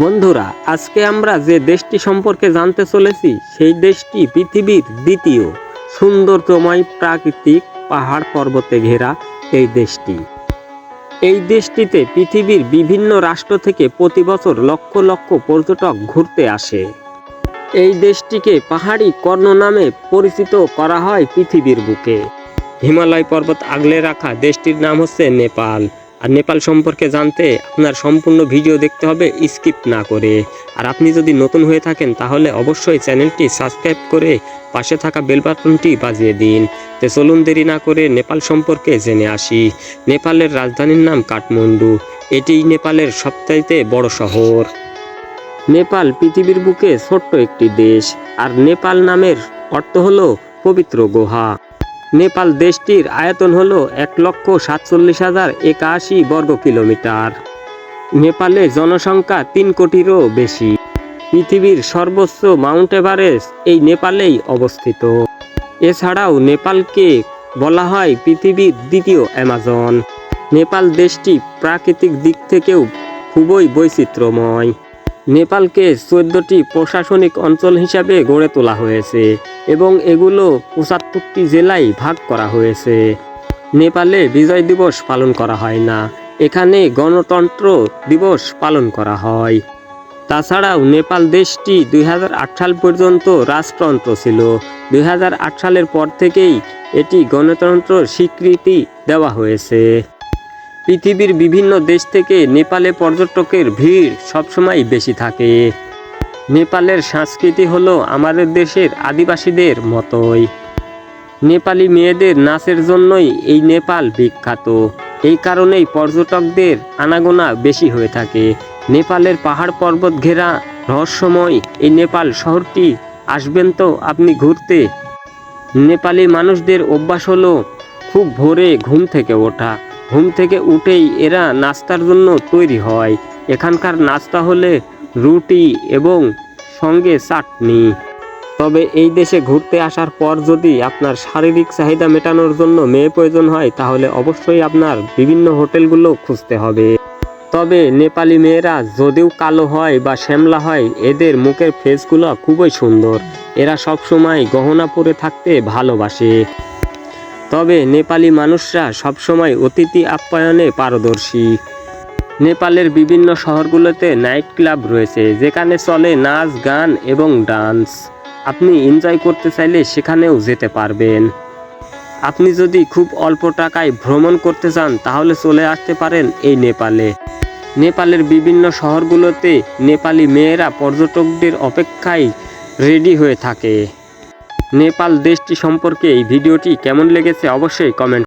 বন্ধুরা, আজকে আমরা যে দেশটি সম্পর্কে জানতে চলেছি, সেই দেশটি পৃথিবীর দ্বিতীয় সুন্দরতময় প্রাকৃতিক পাহাড় পর্বতে ঘেরা এই দেশটি। এই দেশটিতে পৃথিবীর বিভিন্ন রাষ্ট্র থেকে প্রতি বছর লক্ষ লক্ষ পর্যটক ঘুরতে আসে। এই দেশটিকে পাহাড়ি কর্ণ নামে পরিচিত করা হয় পৃথিবীর বুকে। হিমালয় পর্বত আগলে রাখা দেশটির নাম হচ্ছে নেপাল। আর নেপাল সম্পর্কে জানতে আপনার সম্পূর্ণ ভিডিও দেখতে হবে, স্কিপ না করে। আর আপনি যদি নতুন হয়ে থাকেন, তাহলে অবশ্যই চ্যানেলটি সাবস্ক্রাইব করে পাশে থাকা বেল বাটনটি বাজিয়ে দিন। তো চলুন দেরি না করে নেপাল সম্পর্কে জেনে আসি। নেপালের রাজধানীর নাম কাঠমান্ডু। এটি নেপালের সবচাইতে বড় শহর। নেপাল পৃথিবীর বুকে ছোট্ট একটি দেশ। আর নেপাল নামের অর্থ হলো পবিত্র গুহা। নেপাল দেশটির আয়তন হলো এক লক্ষ সাতচল্লিশ হাজার একাশি বর্গ কিলোমিটার। নেপালে জনসংখ্যা তিন কোটিরও বেশি। পৃথিবীর সর্বোচ্চ মাউন্ট এভারেস্ট এই নেপালেই অবস্থিত। এছাড়াও নেপালকে বলা হয় পৃথিবীর দ্বিতীয় অ্যামাজন। নেপাল দেশটি প্রাকৃতিক দিক থেকেও খুবই বৈচিত্র্যময়। নেপালকে চোদ্দটি প্রশাসনিক অঞ্চল হিসাবে গড়ে তোলা হয়েছে এবং এগুলো পঁচাত্তরটি জেলায় ভাগ করা হয়েছে। নেপালে বিজয় দিবস পালন করা হয় না, এখানে গণতন্ত্র দিবস পালন করা হয়। তাছাড়াও নেপাল দেশটি দুই হাজার আট সাল পর্যন্ত রাজতন্ত্র ছিল। দুই হাজার আট সালের পর থেকেই এটি গণতন্ত্র স্বীকৃতি দেওয়া হয়েছে। পৃথিবীর বিভিন্ন দেশ থেকে নেপালে পর্যটকের ভিড় সবসময় বেশি থাকে। নেপালের সংস্কৃতি হলো আমাদের দেশের আদিবাসীদের মতোই। নেপালি মেয়েদের নাচের জন্যই এই নেপাল বিখ্যাত। এই কারণেই পর্যটকদের আনাগোনা বেশি হয়ে থাকে। নেপালের পাহাড় পর্বত ঘেরা রহস্যময় এই নেপাল শহরটি, আসবেন তো আপনি ঘুরতে। নেপালি মানুষদের অভ্যাস হলো খুব ভোরে ঘুম থেকে ওঠা। ঘুম থেকে উঠেই এরা নাস্তার জন্য তৈরি হয়। এখানকার নাস্তা হলে রুটি এবং সঙ্গে চাটনি। তবে এই দেশে ঘুরতে আসার পর যদি আপনার শারীরিক চাহিদা মেটানোর জন্য মেয়ে প্রয়োজন হয়, তাহলে অবশ্যই আপনার বিভিন্ন হোটেলগুলো খুঁজতে হবে। তবে নেপালি মেয়েরা যদিও কালো হয় বা শ্যামলা হয়, এদের মুখের ফেসগুলো খুবই সুন্দর। এরা সবসময় গহনা পরে থাকতে ভালোবাসে। তবে নেপালি মানুষরা সবসময় অতিথি আপ্যায়নে পারদর্শী। নেপালের বিভিন্ন শহরগুলোতে নাইট ক্লাব রয়েছে, যেখানে চলে নাচ, গান এবং ডান্স। আপনি এনজয় করতে চাইলে সেখানেও যেতে পারবেন। আপনি যদি খুব অল্প টাকায় ভ্রমণ করতে চান, তাহলে চলে আসতে পারেন এই নেপালে। নেপালের বিভিন্ন শহরগুলোতে নেপালি মেয়েরা পর্যটকদের অপেক্ষায় রেডি হয়ে থাকে। নেপাল দেশটি সম্পর্কে এই ভিডিওটি কেমন লেগেছে অবশ্যই কমেন্ট